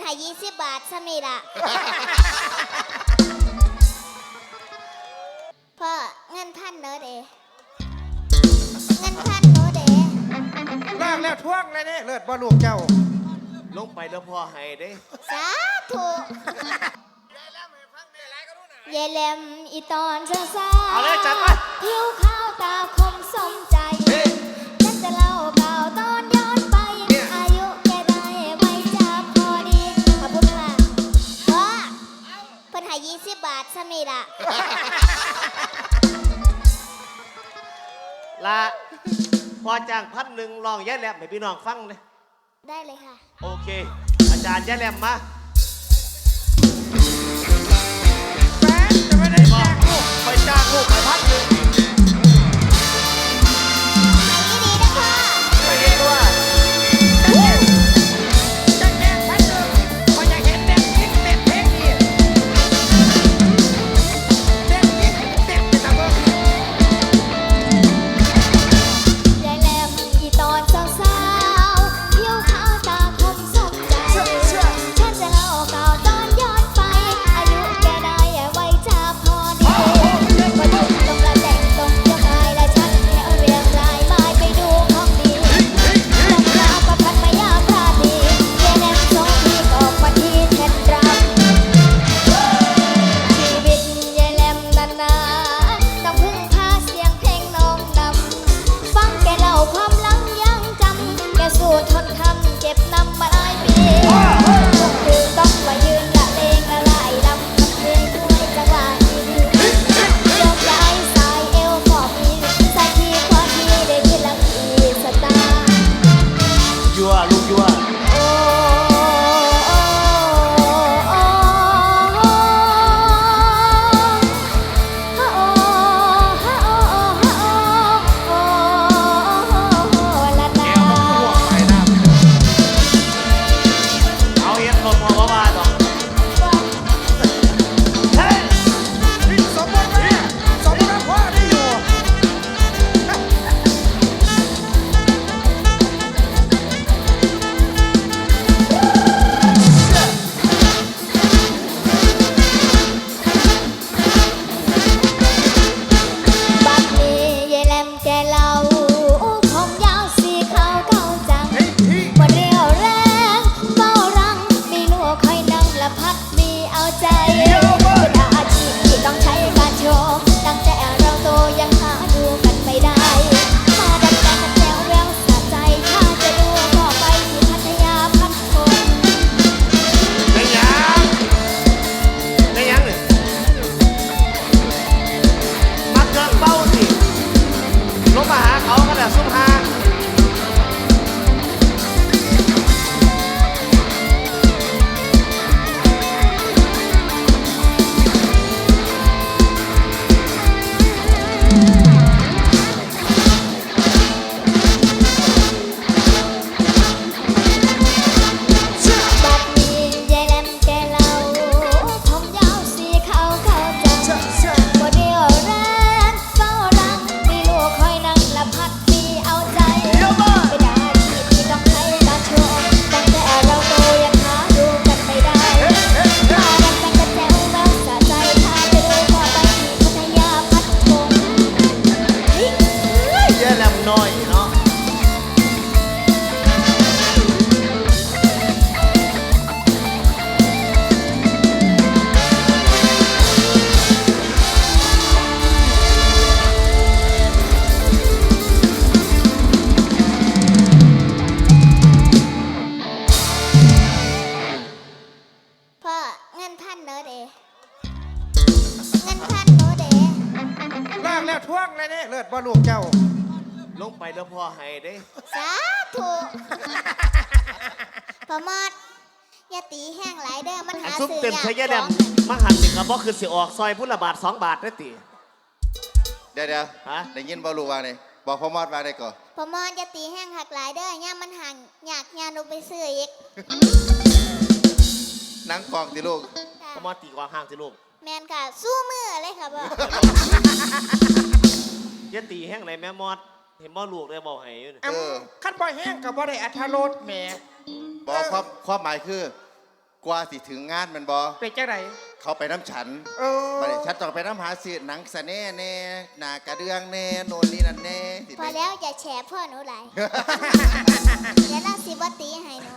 นใหายยี่สิบบาทซะนี่ล่ะ พ่อเงินพันเนอะเดเงินพันเนอะเดเลิกแล้วท่วงเลยเนี่ยเลิศบ่ลูกเจ้า ลงไปแล้วพ่อให้เด้ สาธุเยายแหลมอีตอนเช้าสาเอาเลยจัดไป ผิวขาวตาคมสมใจาทซะนี่ล่ะ ละพอจ้างพันหนึ่งลองแย่แหลมให้พี่น้องฟังเลยได้เลยค่ะ โอเค อาจารย์แย่แหลมมา ใจ เงินพันเนอะเดเงินพันเนอะเดเลิกแล้วท่วงเลยเนี่ยเลิศบ่ลูกเจ้า ลงไปแล้วพ่อให้เด้สาธุพ่อมอดอย่าตีแห้งหลายเด้อมันอันหาซุ่มซื้อเต็มยากใช้แย่แหลมของมาหันสิครับเพราะคือสิออกซอยพุทธบาทสองบาทได้ตี เดี๋ยวเดี๋ยวฮะ ได้ยินบอลูวางเลยบอกพ่อมอดวางได้ก่อนพ่อมอดอย่าตีแห้งหักหลายเด้อย่ามันห่างอยากยานุไปซื้ออีก หนังกองสิลูกค่ะพอมาตีกวางห้างสิลูกแมนค่ะ สู้มือเลยค่ะพ่อ อย่าตีแห้งไหนแม่มอด เห็นบ่ลูกได้บอกให้อยู่นี่อำขั้นบ่แห้งกับบ่ได้อัธรสแหมบอกความความหมายคือกว่าสิถึงงานแมันบอเป็นจังไรเขาไปน้ำฉันเออไปฉันต้องไปน้ำหาซื้อหนังสะแน่แน่หนากระเดืองแน่โน่นนี่นั่นแน่สิพอแล้วอย่าแฉพ่อหนูไหลาย เดี๋ยวเราสิบตีให้หนู